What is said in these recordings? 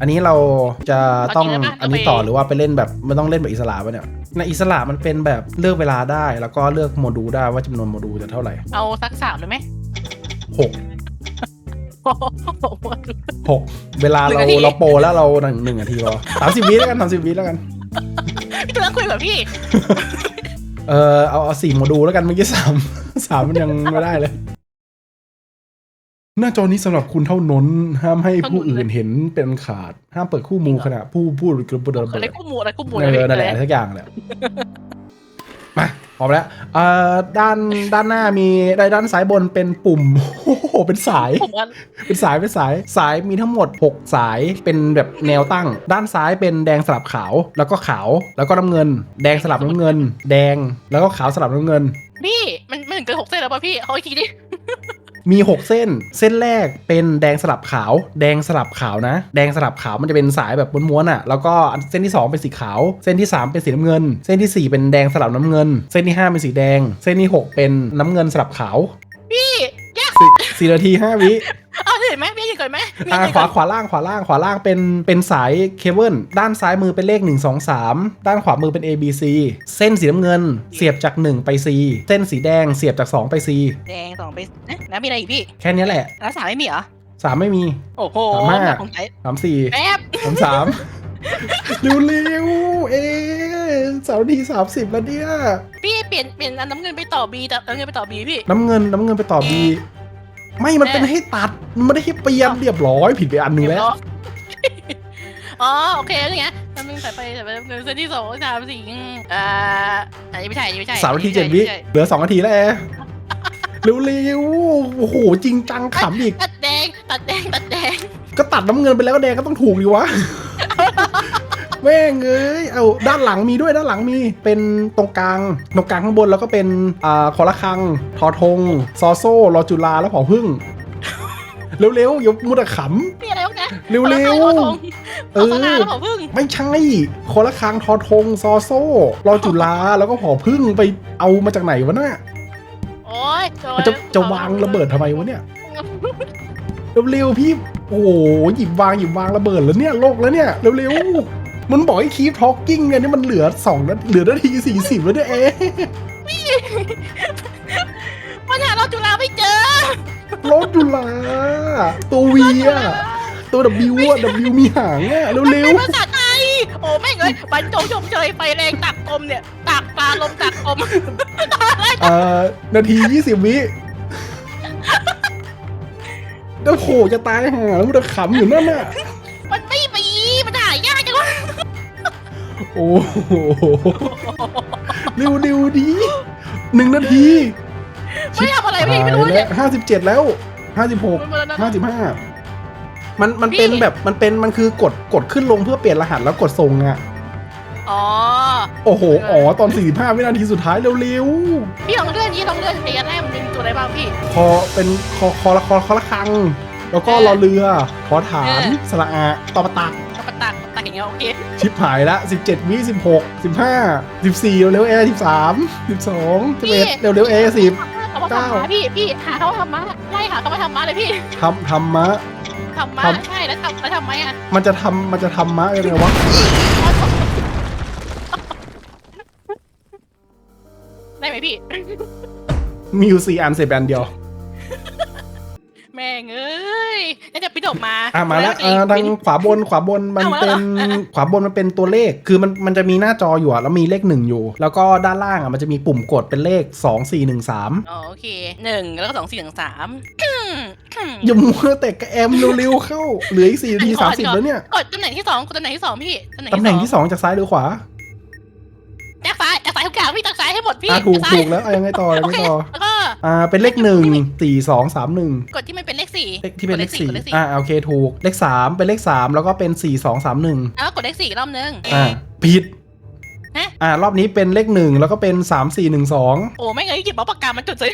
อันนี้เราจะต้องเอาจริงแล้วปะอันนี้เอาไปต่อหรือว่าไปเล่นแบบไม่ต้องเล่นแบบอิสระปะเนี่ยในอิสระมันเป็นแบบเลือกเวลาได้ แล้วก็เลือกโมดูลได้ว่าจำนวนโมดูลจะเท่าไหร่ เอาสักสามเลยไหมหกโอ้โหหกเวลาหนึ่งเรานาทีเราโปรแล้วเราหนึ่งหนึ่งนาทีพอสามสิบวิแล้วกันสามสิบวิแล้วกันพี่ต้องคุยกับพี่ เออเอาเอาสี่โมดูลแล้วกันเมื่อกี้สามสามมันยังไม่ได้เลย หน้าจอนี้สำหรับคุณเท่านั้นห้ามให้ผู้อื่นเห็นเป็นขาด ห้ามเปิดคู่มูขณะผู้พูดกระเบิดระอะเบิไรดกู้หมูอะไรกู้หมูเออนั่นแหละทุกอย่างแหละมาพร้อมแล้วเอ่อด้านด้านหน้ามีได้ด้านซ้ายบนเป็นปุ่มโอ้โหเป็นสายผมว่าเป็นสายเป็นสายสายมีทั้งหมด 6 สายเป็นแบบแนวตั้ง ด้านซ้ายเป็นแดงสลับขาวแล้วก็ขาวแล้วก็น้ำเงิน แดงสลับน้ำเงิน แดงแล้วก็ขาวสลับน้ำเงินพี่มันมันถึงเกินหกเส้นแล้วป่ะพี่เอาอีกทีดิ มี 6 เส้น เส้นแรกเป็นแดงสลับขาว แดงสลับขาวนะ แดงสลับขาวมันจะเป็นสายแบบม้วนๆอะ แล้วก็เส้นที่ 2 เป็นสีขาว เส้นที่ 3 เป็นสีน้ำเงิน เส้นทีสี่ 4 เป็นแดงสลับน้ำเงิน เส้นที่ 5 เป็นสีแดง เส้นที่ 6 เป็นน้ำเงินสลับขาว พี่ยากสี่สี่นาทีห้าวิเอาเห็นไหมพี่ยืนก่อนไหมพี่อ่ายืนขก่วาอนขวาล่างขวาล่างขวาล่างเป็นเป็นสายเคเบิลด้านซ้ายมือเป็นเลข 1 2 3 ด้านขวามือเป็น A B C เส้นสีน้ำเงิน เสียบจาก 1 ไป C เส้นสีแดงเสียบจาก 2 ไป C แดงสองไปเอ๊ะแล้วมีอะไรอีกพี่ แค่นี้แหละแล้วสามไม่มีเหรอ3ไม่มี โอ้โหสามารถผมใช้3 4แป๊บ3 3เร็วเร็วๆเอ๊ะสามนาทีสามสิบแล้วเนี่ยพี่เปลี่ยนเปลี่ยนอันน้ำเงินไปต่อบีแต่น้ำเงินไปต่อบีพี่น้ำเงินน้ำเงินไปต่อ B ไม่มันเป็นให้ตัด มันไม่ได้ให้เปลี่ยนเรียบร้อยผิดไปอันหนึงแล้ว อ๋อโอเคแล้วไงน้ำเงินใส่ไปใส่ไปน้ำเงินเส้นที่สองสามสี่อืมอ่าอันนี้ไม่ใช่อันนี้ไม่ใช่สามนาทีเจ็ดวิไม่ใช่เหลือสองนาทีแล้วแอร์เร็วๆโอ้โหจริงจังขำอีกตัดแดงตัดแดงตัดแดงก็ตัดน้ำเงินไปแล้วก็แดงก็ต้องถูกดีวะ แม่งเอ้ยเอาด้านหลังมีด้วยด้านหลังมีเป็นตรงกลางตรงกลางข้างบนแล้วก็เป็นอ่าคอละครังทอทงซอโซ่รอจุฬาแล้วผอพึ่ง เร็วๆอย่ามุดอะขนี่อะไรวะเนี่ยำเร็วเอๆอเอเอออแล้วผมพึ่งไม่ใช่คอละครังทอทงซอโซ่รอจุฬาแล้วก็ผอพึ่งไปเอามาจากไหนวะน่ะโอ้ยมันจะจะวางระเบิดทำไมวะเนี่ยเร็วๆพี่โอ้โหหยิบวางหยิบวางระเบิดแล้วเนี่ยโลกแล้วเนี่ยเร็วๆ มันบอกให้คีฟทอ l กิ้งเนี่ยนี่มันเหลือสองนาเหลือนาทีสี่สิบแล้วเนี่ยเอ๊ะปัญหาเราจุฬาไม่เจอรถจุฬาตัววีอะตัว W อะ W มีหางอะมันเร็วเป็นภาษาไทยโอ้แม่งเอ้ยบรรจงชมเชยไฟแรงตักกลมเนี่ยตักปลาลมตักกลมๆเอ่อนาทียี่สิบวิแล้วโหจะตายห่าแล้วมันจะขำอยู่นั่นน่ะ โอ้โหเร็วเร็วๆดีหนึ่งนาทีไม่ทำอะไรพี่ไม่รู้เนี่ย ห้าสิบเจ็ดแล้วห้าสิบหกมันมันห้าสิบห้ามันมันพี่เป็นแบบมันเป็นมันคือกดกดขึ้นลงเพื่อเปลี่ยนรหัสแล้วกดส่งอะอ๋อ โอ้โห อ๋อ ตอน 45 วินาทีสุดท้ายเร็วพี่ลองเลื่อนนี้ลองเลื่อนไอ้อันแรกมันมีตัวอะไรบ้างพี่ๆพอเป็นคอคอละคอคอละครัง แล้วก็เออรอเรือ ขอฐานเออสระอาตอปะตัก อย่างเงี้ยโอเคชิปหายละ17วิ16 15 14 เร็วๆแอร์13 12พี่11เร็วๆแอร์10เขามาทำมาพี่พี่หาเขามาทำมาไล่หาเขามาทำมาเลยพี่ทำทำมะทำมาทำใช่แล้วทำแล้วทำไหมอะมันจะทำมันจะทำมะยังไงวะ ได้ไหมพี่ มีอยู่สี่อันเสร็จอันเดียว แม่งเอ้ยน่าจะ ปิดออกมาอะมาแล้วจะอ่าทางขวาบนขวาบนมันเอามาเป็นแล้วเหรอขวาบนมันเป็นตัวเลข คือมันมันจะมีหน้าจออยู่อะแล้วมีเลขหนึ่งอยู่ แล้วก็ด้านล่างอะมันจะมีปุ่มกดเป็นเลข2 4 1 3อ๋อโอเคหนึ่งแล้วก็สองสี่หนึ่งสามอืมอืมอย่ามัวแต่กระแอมเร็วๆเข้าเหลืออีก4นาทีขอ30แล้วเนี่ยกดตำแหน่งที่สองกดตำแหน่งที่สองพี่ตำแหน่งตำแหน่งที่2จากซ้ายหรือขวาจากซ้ายจากซ้ายทุกอย่างพี่จากซ้ายให้หมดพี่อะถูกจากซ้ายถูกแล้วอะยังไงต่อยังโอไงเคต่อแล้วก็อ่าเป็นเลขหนึ่งสี่สองสามหนึ่งกดที่มัน เป็นเลขสี่เลขที่เป็นเลขสี่กดเลขสี่ อ่าโอเคถูกเลขสามเป็นเลขสามแล้วก็เป็นสี่สองสามหนึ่งแล้วก็กดเลขสี่อีกรอบนึง อ่าผิดฮะ อ่ารอบนี้เป็นเลขหนึ่งแล้วก็เป็นสามสี่หนึ่งสองโอ้ไม่งเงยหยิบเอาปากกามาจดเลย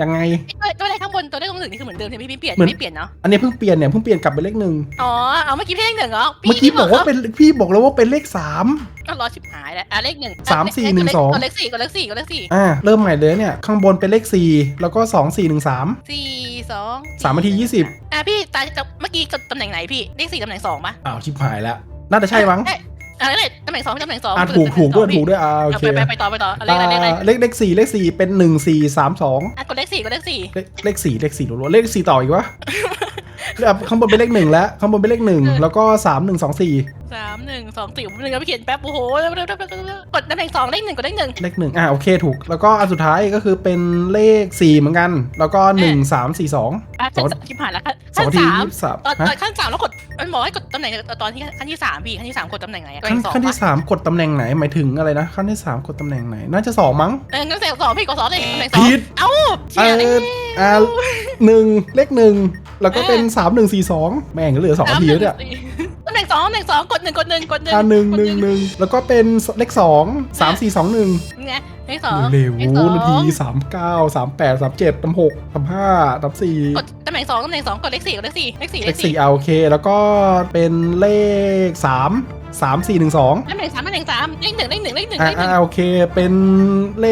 ยังไงตัวตัวเลขข้างบนตัวเลขตรงหนึ่งนี่คือเหมือนเดิมใช่ไหมพี่เปลี่ยนเหมือน ไม่เปลี่ยนเนาะอันนี้เพิ่งเปลี่ยนเนี่ยเพิ่งเปลี่ยนกลับเป็นเลขหนึ่งอ๋อเอาเมื่อกี้พี่เลขหนึ่งเหรอเมื่อกี้บอกว่าเป็นพี่บอกแล้วว่าเป็นเลขสาม ก็รอชิบหายแล้วอะเลขหนึ่งสามสี่หนึ่งสอง กดเลขสี่กดเลขสี่กดเลขสี่อ่าเริ่มใหม่เลยเนี่ยข้างบนเป็นเลขสี่แล้วก็สองสี่หนึ่งสามสี่ สองสามนาทียี่สิบอะพี่ตาเมื่อกี้กดตำแหน่งไหนพี่เลขสี่ตำแหน่งสองปะอ้าวชิบหายแล้ว น่าจะใช่มั้งเอ้ยอะเลขตำแหน่งสองตำแหน่งสองอ่าถูกถูกด้วยถูกด้วยด้วยอ่าโอเคไปไปไปต่อไปต่อเลขอะไรเลขอะไรอ่าเลขเลขสี่เลขสี่เป็นหนึ่งสี่สามสองอะกดเลขสี่กดเลขสี่เลขเลขสี่เลขสี่ล้วนๆเลขสี่ต่ออีกวะแล้ว ข้างบนเป็นเลขหนึ่งแล้วข้างบนเป็นเลขหนึ่งแล้วก็สามหนึ่งสองสี่สามหนึ่งสองสี่ผมหนึ่งแล้วไปเขียนแป๊บโอ้โหกดตำแหน่งสองเลขหนึ่งกดเลขหนึ่งเลขหนึ่งอ่าโอเคถูก แล้วก็อันสุดท้ายก็คือเป็นเลขสี่เหมือนกัน แล้วก็หนึ่งสามสี่สองอะสองที่ผ่านแล้วขั้นสองนาทีสามยี่สิบสามตอนฮะตอนขั้นสามแล้วกดมันบอกให้กดตำแหน่งตอนที่ขั้นที่สามพี่ขั้นที่สามกดตำแหน่งไหนอะขั้นสองขั้นที่ปะสามกดตำแหน่งไหนหมายถึงอะไรนะขั้นที่สามกดตำแหน่งไหนน่าจะสองมั้งเอองั้นแสงสองพี่กดสองเลยตำแหน่งสองผิดเอ้าเอเชี่ยออ่าหนึ่งเลขหนึ่ง แล้วก็เป็นสามหนึ่งสี่สองแม่งเหลือสองนาทีแล้วเนี่ยตำแหน่งสองตำแหน่งสองกดหนึ่งกดหนึ่งกดหนึ่งอ่าหนึ่งกดหนึ่งหนึ่งแล้วก็เป็นเลขสองสามสี่สองหนึ่งไงเลขสองเร็วเลขสองนาทีสามเก้าสามแปดสามเจ็ดสามหกสามห้าสามสี่กดตำแหน่งสองตำแหน่งสองกดเลขสี่กดเลขสี่เลขสี่เลขสี่เอาโอเค แล้วก็เป็นเลขสาม สามสี่หนึ่งสองตำแหน่งสามตำแหน่งสามเลขหนึ่งเลขหนึ่งเลขหนึ่งอ่าเลขหนึ่งอ่าโอเค เป็นเล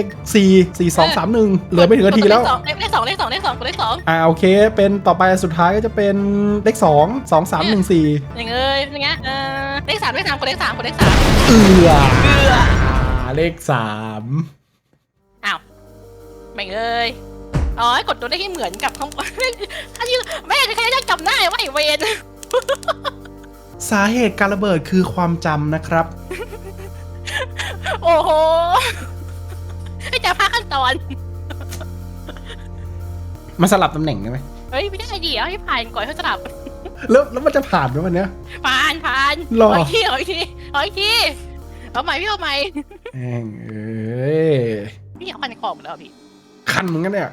ขสี่สี่สองสามหนึ่งเหลือไม่ถึงนาทีแล้วกดเลขสองเลขสองเลขสองกดเลขสองอ่าโอเค เป็นต่อไปสุดท้ายก็จะเป็นเลขสองสองสามหนึ่งสี่อย่างเอ้ยอย่างเงี้ยเออเลขสามเลขสามกดเลขสามกดเลขสามเอือเกลือเลขสามอ้าวไม่งเอ้ยอ๋อกดตัวเลขให้เหมือนกับของอันนี้แม่จะแค่จะจำได้ว่าไอ้เวน สาเหตุการระเบิดคือความจำนะครับ โอ้โหไม่จะพาขั้นตอน มันสลับตำแหน่งได้ไหมเฮ้ยไม่ได้ดิเอาให้ผ่านก่อนเขาสลับแล้วแล้วมันจะผ่านไหมวันเนี้ย ผ่านผ่านหรอ เอาอีกทีเอาอีกทีเอาอีกทีเอาใหม่พี่เอาใหม่แม่งเอ้ย พี่เอาพันขอบหมดแล้วพี่คันเหมือนกันเนี่ย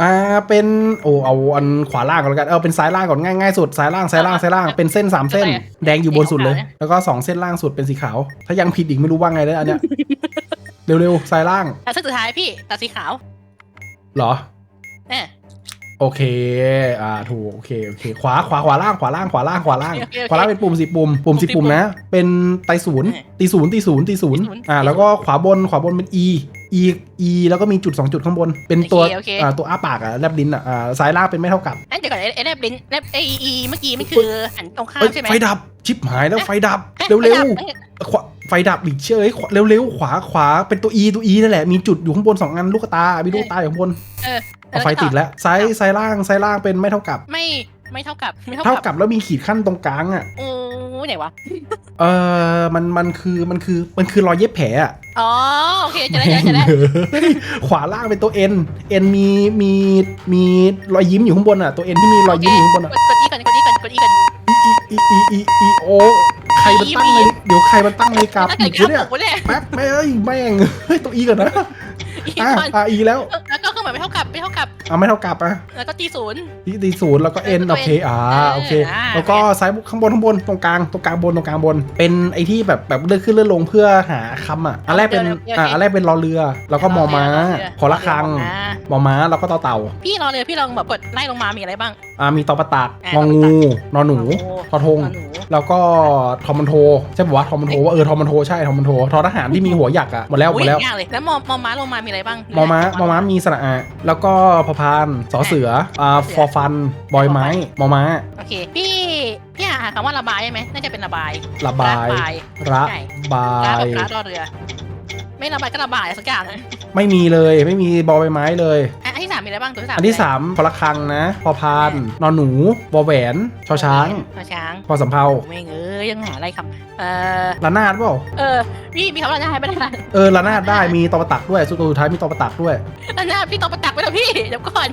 อ่าเป็นโอ้เอาอันขวาล่างก่อนแล้วกันเออเป็นซ้ายล่างก่อนง่ายง่ายสุดซ้ายล่างซ้ายล่างซ้ายล่างเป็นเส้นสามเส้น แดงอยู่บนสุดเลย แล้วก็สองเส้นล่างสุดเป็นสีขาว ถ้ายังผิดอีกไม่รู้ว่าไงเลยอันเนี้ยเร็วๆซ้ายล่างแต่เส้นสุดท้ายพี่ตัดสีขาวเหรอเออโอเค อ่า ถูก โอเค โอเค ขวา ขวา ขวาล่าง ขวาล่าง ขวาล่าง ขวาล่างโอเคโอเคขวาล่างเป็นปุ่มสิปุ่ม ปุ่มสิปุ่มนะ เป็นไตศูนย์เออตีศูนย์ตีศูนย์ตีศูนย์ตีศูนย์อ่า แล้วก็ขวาบน ขวาบนเป็น e e e แล้วก็มีจุด 2 จุดข้างบน เป็นตัวโอเคโอเค อ่าตัวอ้าปากอะแลบลิ้นอะอ่าซ้ายล่างเป็นไม่เท่ากับนั่นเดี๋ยวก่อนไอ้ไอ้แลบลิ้นแลบไออีเมื่อกี้มันคือหันตรงข้ามเฮ้ยใช่ไหมไฟดับชิบหายแล้วไฟดับอ๊ะเร็วไม่ดับๆขวาไฟดับอีกเชื่อเอ้ยขวาเร็วๆขวาขวาเป็นตัว e ตัว e นั่นแหละมีจุดอยู่ข้างบนสองอันลูกตามีลูกตาอยู่ข้างบนเออเอาไฟติดแล้วซ้ายซ้ายล่างซ้ายล่างเป็นไม่เท่ากับ ไม่ไม่เท่ากับไม่เท่าเท่ากับ กับแล้วมีขีดขั้นตรงกลางอะโอ้ ไหนวะ เออมันมันคือมันคือมันคือรอยเย็บแผลอะอ๋อ โอเคจะได้จะได้ขวาล่างเป็นตัวเอ็นเอ็นมีมีมีรอยยิ้มอยู่ข้างบนอะตัวเอ็นที่มีรอยยิ้มอยู่ข้างบนอะกดอีก่อนกดอีก่อนกดอีก่อนอีอีอีอีอีโอใครมันตั้งเลยเดี๋ยวใครมันตั้งนาฬิกาปถ้าลุเกิดกกวะราเนี่ยฟผมเนี่ยแป๊บแม่เอ้ยแม่งเฮ้ยตัวอีก่อนนะอีอะก่อนอะอีแล้วแล้วก็เครื่อ งหมายไม่เท่ากับไม่เท่ากับ เอาไม่เท่ากับอะแล้วก็ตีศูนย์ ที่ตีศูนย์แล้วก็เอ็นแล้วก็โอเคอ่าเออโอเค อ่า แล้วก็ซ้ายข้างบนข้างบนตรงกลางตรงกลางบนตรงกลางบน เป็นไอ้ที่แบบแบบเลื่อนขึ้นเลื่อนลงเพื่อหาคำอะอันแรกเป็นอ่าอันแรกเป็นรอเรือ แล้วก็มอม้าขอละครังมอม้าแล้วก็ต่อเต่า พี่รอเลยพี่ลองแบบกดไล่ลงมามีอะไรบ้าง อ่ามีตอประตักอะงองูนอนหนู ทอทง หนู แล้วก็ทอมันโท ใช่ปะวะทอมันโทว่าเออทอมันโทใช่ทอมันโททอทหารที่มีหัวหยักอะหมดแล้วหมอุ้ยดแล้วยากเลยแล้วมอมอม้าลงมามีอะไรบ้างมอม้ามอม้ามีสระอาแล้วก็พอพานสอเสืออ่าฟอฟัน บอยไม้มอม้า โอเค พี่พี่หาคำว่าระบายใช่ไหมน่าจะเป็นระบายระบาย ระบายระใช่บาร้านแบบยร้านรอเรือ ไม่ระบายก็ระบายสักอย่างอะไม่มีเลย ไม่มีบอใบไม้เลยอันที่สามมี อะไรบ้างตัวที่สามอันที่สามพอละครังนะพอพานนอนหนูวอแหวนชอช้างชอช้างพอสำเภาโอ้ไม่งเอ้ยยังหาอะไรครับเออระนาดเปล่าเออพี่มีคำว่าอะไรไม่ได้เออระนาดได้มีตอประตักด้วยสุดตัวสุดท้ายมีตอประตักด้วยอันนั้นพี่ตอบประตักไปแล้วพี่เดี๋ยวก่อน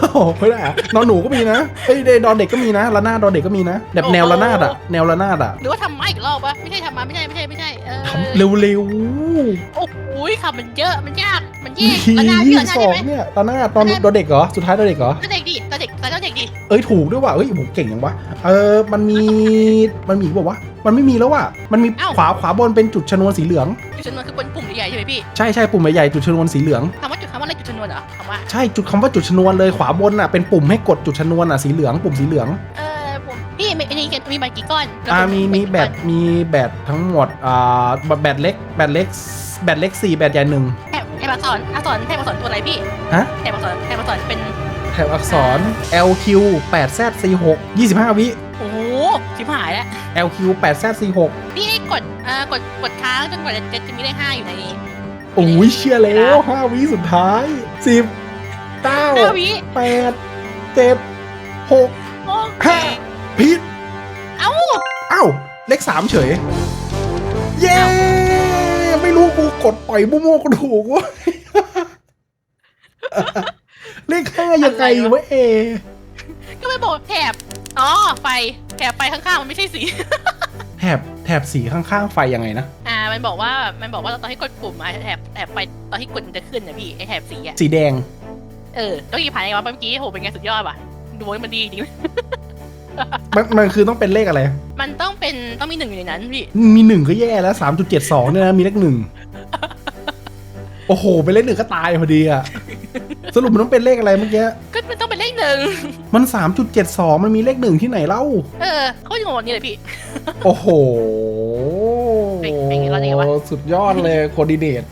โอ้โหไม่ได้อะนอนหนูก็มีนะเอ้ยดอนเด็กก็มีนะระนาดดอนเด็กก็มีนะแบบแนวระนาดอะแนวระนาดอะหรือว่าทำมาอีกรอบวะไม่ใช่ทำมาไม่ใช่ไม่ใช่ไม่ใช่เออทำเร็วโอ้โหคำมันเยอะมันยากมันๆแยกระนาดยี่เยอะสิบนะสอใช่งไหม เนี่ยระนาดตอนดอนเด็กเหรอสุดท้ายดอนเด็กเหรอตอนเด็กดิตอนเด็กตอนเด็กดิเอ้ยถูกด้วยว่ะเอ้ยผมเก่งยังวะเออมันมีมันมีอีกบอกว่าวะมันไม่มีแล้วว่ะมันมีขวาขวาบนเป็นจุดชนวนสีเหลือง จุดชนวนคือบนปุ่มใหญ่ๆใช่ไหมพี่ใช่ใช่ปุ่มใหญ่ๆจุดชนวนสีเหลือง คำว่าจุดคำว่าเลขจุดชนวนเหรอคำว่าใช่จุดคำว่าจุดชนวนเลยขวาบนอะเป็นปุ่มให้กดจุดชนวนอะสีเหลืองปุ่มสีเหลืองเออผม พี่มีมีมีแบตกี่ก้อนอ่ามีมีแบตมีแบตทั้งหมดอ่าแบตเล็กแบตเล็กแบตเล็กสี่แบตใหญ่หนึ่งแถบแถบอักษรอักษรแถบอักษรตัวอะไรพี่ฮะแถบอักษรแถบอักษรเป็นแถบอักษร LQ 8 Z 4 6 25 วิโอ้โหชิบหายแล้ว LQ 8 Z 4 6พี่กดอ่ากดกดค้างจนกว่าจะจะจะมีเลขห้าอยู่ในโอ้ยเชียร์แล้ว5วิสุดท้าย10ห้า9วิ8 7 6โอ้ห้าผิด เอ้าเอ้าเลข3เฉย เย้ ไม่รู้กูกดปล่อยมั่วๆก็ถูกเวะเลขห้ายังไงวะเอ ก็ไม่บอกแถบอ๋อไฟแถบไฟข้างๆมันไม่ใช่สี แถบแถบสีข้างๆไฟยังไงนะ อ่า มันบอกว่ามันบอกว่าตอนที่กดปุ่มอะแถบแถบไฟตอนที่กดมันจะขึ้นนะพี่ไอแถบสีอะสีแดง เออต้องกี่ผ่านไงวะเมื่อกี้โหเป็นไงสุดยอดว่ะดูว่ามันดีจริง มันมันคือต้องเป็นเลขอะไร มันต้องเป็นต้องมีหนึ่งอยู่ในนั้นพี่ มีหนึ่งก็แย่แล้วสามจุดเจ็ดสองเนี่ยนะมีเลขหนึ่งโอ้โหเป็นเลขหนึ่งก็ตายพอดีอะสรุปมันต้องเป็นเลขอะไรเมื่อกี้ก็มันต้องเป็นเลขหนึ่งมันสามจุดเจ็ดสองมันมีเลขหนึ่งที่ไหนเล่า เออเขาจะงงแบบนี้เลยพี่ โอ้โหเป็นเป็นไงรอดยังไงวะ สุดยอดเลยโคดิเนต